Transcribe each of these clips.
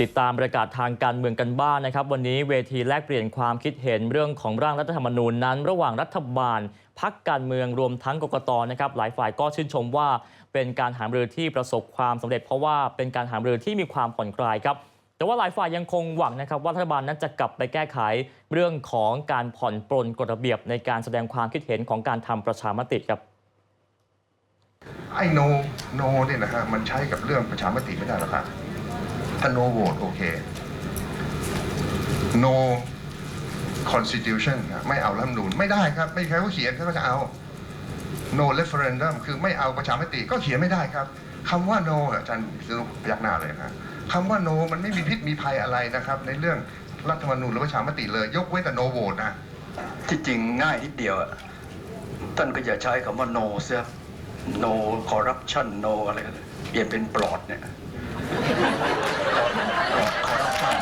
ติดตามบรรยากาศทางการเมืองกันบ้างนะครับ วันนี้เวทีแลกเปลี่ยนความคิดเห็นเรื่องของร่างรัฐธรรมนูญนั้น ระหว่างรัฐบาลพักการเมืองรวมทั้งกกตนะครับหลายฝ่ายก็ชื่นชมว่าเป็นการหามรือที่ประสบความสำเร็จ เพราะว่าเป็นการหามรือที่มีความผ่อนคลายครับแต่ว่าหลายฝ่ายยังคงหวังนะครับว่ารัฐบาลนั้นจะกลับไปแก้ไขเรื่องของการผ่อนปลนกฎระเบียบในการแสดงความคิดเห็นของการทำประชามติครับไอ้โนโนเนี่ยนะฮะมันใช้กับเรื่องประชามติไม่ได้หรอกครับ ถ้า no vote โอเค no constitution ไม่เอารัฐธรรมนูญไม่ได้ครับ ไม่ใครเขาเขียนเขาก็จะเอา no referendum คือไม่เอาประชามติก็เขียนไม่ได้ครับคำว่า no อาจารย์สรุปยักหน้าเลยนะคำว่า no มันไม่มีพิษมีภัยอะไรนะครับ ในเรื่องรัฐธรรมนูญหรือประชามติเลย ยกเว้นแต่ no vote นะที่จริงง่ายนิดเดียวอะท่านก็อย่าใช้คำว่า no เสีย no corruption no อะไรเปลี่ยนเป็นปลอดเนี่ยปลอด corruption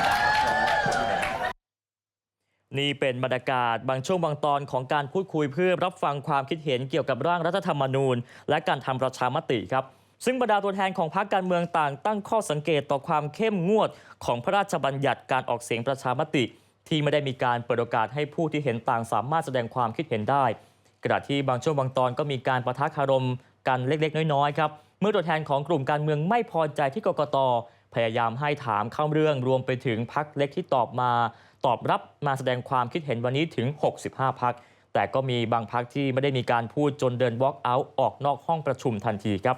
นี่เป็นบรรยากาศบางช่วงบางตอนของการพูดคุยเพื่อรับฟังความคิดเห็นเกี่ยวกับร่างรัฐธรรมนูญ และการทำประชามติครับ ซึ่งบรรดาตัวแทนของพรรคการเมืองต่าง ตั้งข้อสังเกตต่อความเข้มงวดของพระราชบัญญัติการออกเสียงประชามติ ที่ไม่ได้มีการเปิดโอกาสให้ผู้ที่เห็นต่างสามารถแสดงความคิดเห็นได้ขณะที่บางช่วงบางตอนก็มีการประทะคารมกันเล็กๆ น้อยๆครับเมื่อตัวแทนของกลุ่มการเมืองไม่พอใจที่กกต พยายามให้ถามเข้าเรื่องรวมไปถึงพักเล็กที่ตอบมาตอบรับมาแสดงความคิดเห็นวันนี้ถึง 65 พัก แต่ก็มีบางพักที่ไม่ได้มีการพูดจนเดิน walk out ออกนอกห้องประชุมทันทีครับ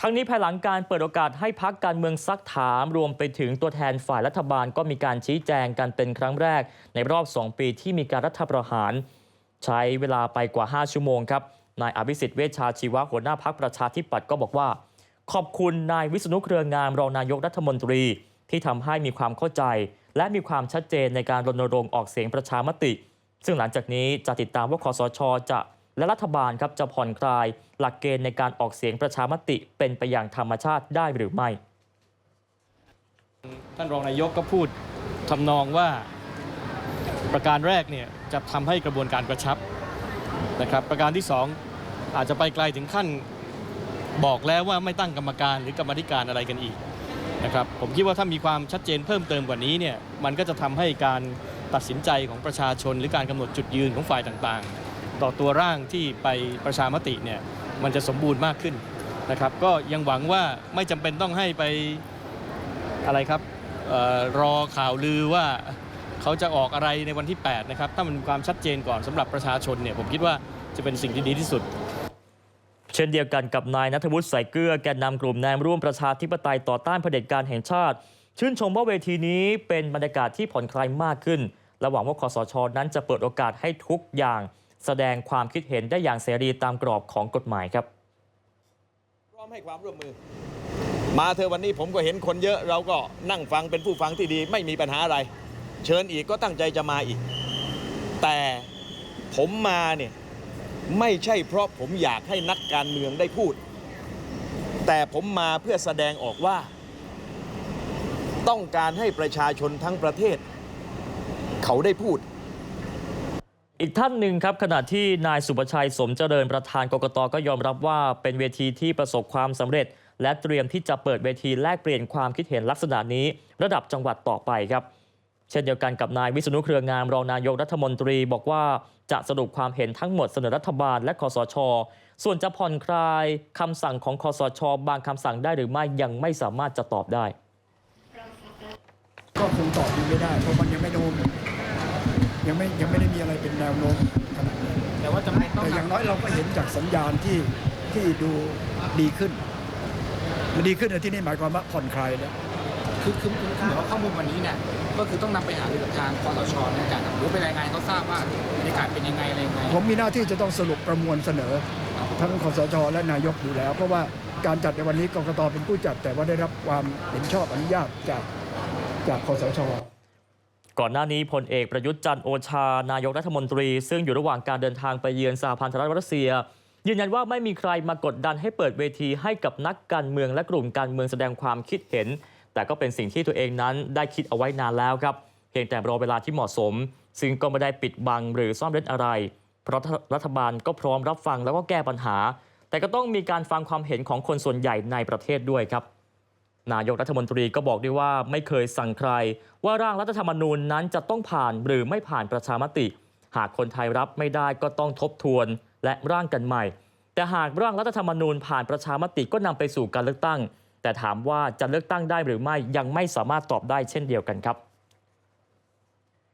ทั้งนี้ภายหลังการเปิดโอกาสให้พักการเมืองซักถาม รวมไปถึงตัวแทนฝ่ายรัฐบาลก็มีการชี้แจงกันเป็นครั้งแรก ในรอบ 2 ปีที่มีการรัฐประหาร ใช้เวลาไปกว่า 5 ชั่วโมงครับนายอภิสิทธิ์เวชชาชีวะหัวหน้าพักประชาธิปัตย์ก็บอกว่า ขอบคุณนายวิษณุเครืองามรองนายกรัฐมนตรีที่ทำให้มีความเข้าใจ และมีความชัดเจนในการรณรงค์ออกเสียงประชามติ ซึ่งหลังจากนี้จะติดตามว่าคอสชจะและรัฐบาลครับจะผ่อนคลาย หลักเกณฑ์ในการออกเสียงประชามติเป็นไปอย่างธรรมชาติได้หรือไม่ ท่านรองนายกก็พูดทำนองว่าประการแรกเนี่ยจะทำให้กระบวนการกระชับนะครับ ประการที่สองอาจจะไปไกลถึงขั้น บอกแล้วว่าไม่ตั้งกรรมการหรือกรรมธิการอะไรกันอีกนะครับผมคิดว่าถ้ามีความชัดเจนเพิ่มเติมกว่านี้เนี่ยมันก็จะทำให้การตัดสินใจของประชาชน หรือการกำหนดจุดยืนของฝ่ายต่างๆ ต่อตัวร่างที่ไปประชามติเนี่ยมันจะสมบูรณ์มากขึ้นนะครับก็ยังหวังว่าไม่จำเป็นต้องให้ไปอะไรครับออรอข่าวลือว่าเขาจะออกอะไรในวันที่ 8 นะครับ ถ้ามันมีความชัดเจนก่อนสำหรับประชาชนเนี่ยผมคิดว่าจะเป็นสิ่งที่ดีที่สุด เช่นเดียวกันกับนายนัทวุฒิใส่เกลือแกนนำกลุ่มแนมร่วมประชาธิปไตยต่อต้านเผด็จการแห่งชาติ ชื่นชมว่าเวทีนี้เป็นบรรยากาศที่ผ่อนคลายมากขึ้น และหวังว่าคอสชนั้นจะเปิดโอกาสให้ทุกอย่าง แสดงความคิดเห็นได้อย่างเสรีตามกรอบของกฎหมายครับพร้อมให้ความร่วมมือ มาเธอวันนี้ผมก็เห็นคนเยอะ เราก็นั่งฟังเป็นผู้ฟังที่ดีไม่มีปัญหาอะไร เชิญอีกก็ตั้งใจจะมาอีก แต่ผมมาเนี่ย ไม่ใช่เพราะผมอยากให้นักการเมืองได้พูด แต่ผมมาเพื่อแสดงออกว่า ต้องการให้ประชาชนทั้งประเทศ เขาได้พูดอีกท่านหนึ่งครับขณะที่นายสุประชัยสมเจริญประธานกกตก็ยอมรับว่าเป็นเวทีที่ประสบความสำเร็จ และเตรียมที่จะเปิดเวทีแลกเปลี่ยนความคิดเห็นลักษณะนี้ ระดับจังหวัดต่อไปครับ เช่นเดียวกันกับนายวิษณุเครืองามรองนายกรัฐมนตรีบอกว่าจะสรุปความเห็นทั้งหมดเสนอรัฐบาลและคอสช ส่วนจะผ่อนคลายคำสั่งของคอสช บางคำสั่งได้หรือไม่ยังไม่สามารถจะตอบได้ ก็คงตอบยังไม่ได้ เพราะมันยังไม่โน้มยังไม่ยังไม่ได้มีอะไรเป็นแนวโน้มขนาดนั้นแต่ว่าจำเป็นต้องแต่อย่างน้อยเราก็เห็นจากสัญญาณที่ที่ดูดีขึ้นมันดีขึ้นในที่นี่หมายความว่าผ่อนคลายแล้ว คือคือคือเหมือนว่าข้อมูลวันนี้เนี่ยก็คือต้องนำไปหารือกับทางคอสชในการหรือไปรายงานให้เขาทราบว่าบรรยากาศเป็นยังไงอะไรยังไงผมมีหน้าที่จะต้องสรุปประมวลเสนอ ทั้งคสชและนายกอยู่แล้ว เพราะว่าการจัดในวันนี้กกตเป็นผู้จัด แต่ว่าได้รับความเห็นชอบอนุญาตจากจากคสช ก่อนหน้านี้พลเอกประยุทธ์จันทร์โอชา นายกรัฐมนตรี ซึ่งอยู่ระหว่างการเดินทางไปเยือนสหพันธรัฐรัสเซีย ยืนยันว่าไม่มีใครมากดดันให้เปิดเวทีให้กับนักการเมืองและกลุ่มการเมืองแสดงความคิดเห็น แต่ก็เป็นสิ่งที่ตัวเองนั้นได้คิดเอาไว้นานแล้วครับ เพียงแต่รอเวลาที่เหมาะสม ซึ่งก็ไม่ได้ปิดบังหรือซ่อนเร้นอะไร เพราะรัฐบาลก็พร้อมรับฟังแล้วก็แก้ปัญหา แต่ก็ต้องมีการฟังความเห็นของคนส่วนใหญ่ในประเทศด้วยครับ นายกรัฐมนตรีก็บอกด้วยว่าไม่เคยสั่งใคร ว่าร่างรัฐธรรมนูญนั้นจะต้องผ่านหรือไม่ผ่านประชามติ หากคนไทยรับไม่ได้ก็ต้องทบทวนและร่างกันใหม่ แต่หากร่างรัฐธรรมนูญผ่านประชามติก็นำไปสู่การเลือกตั้ง แต่ถามว่าจะเลือกตั้งได้หรือไม่ยังไม่สามารถตอบได้เช่นเดียวกันครับ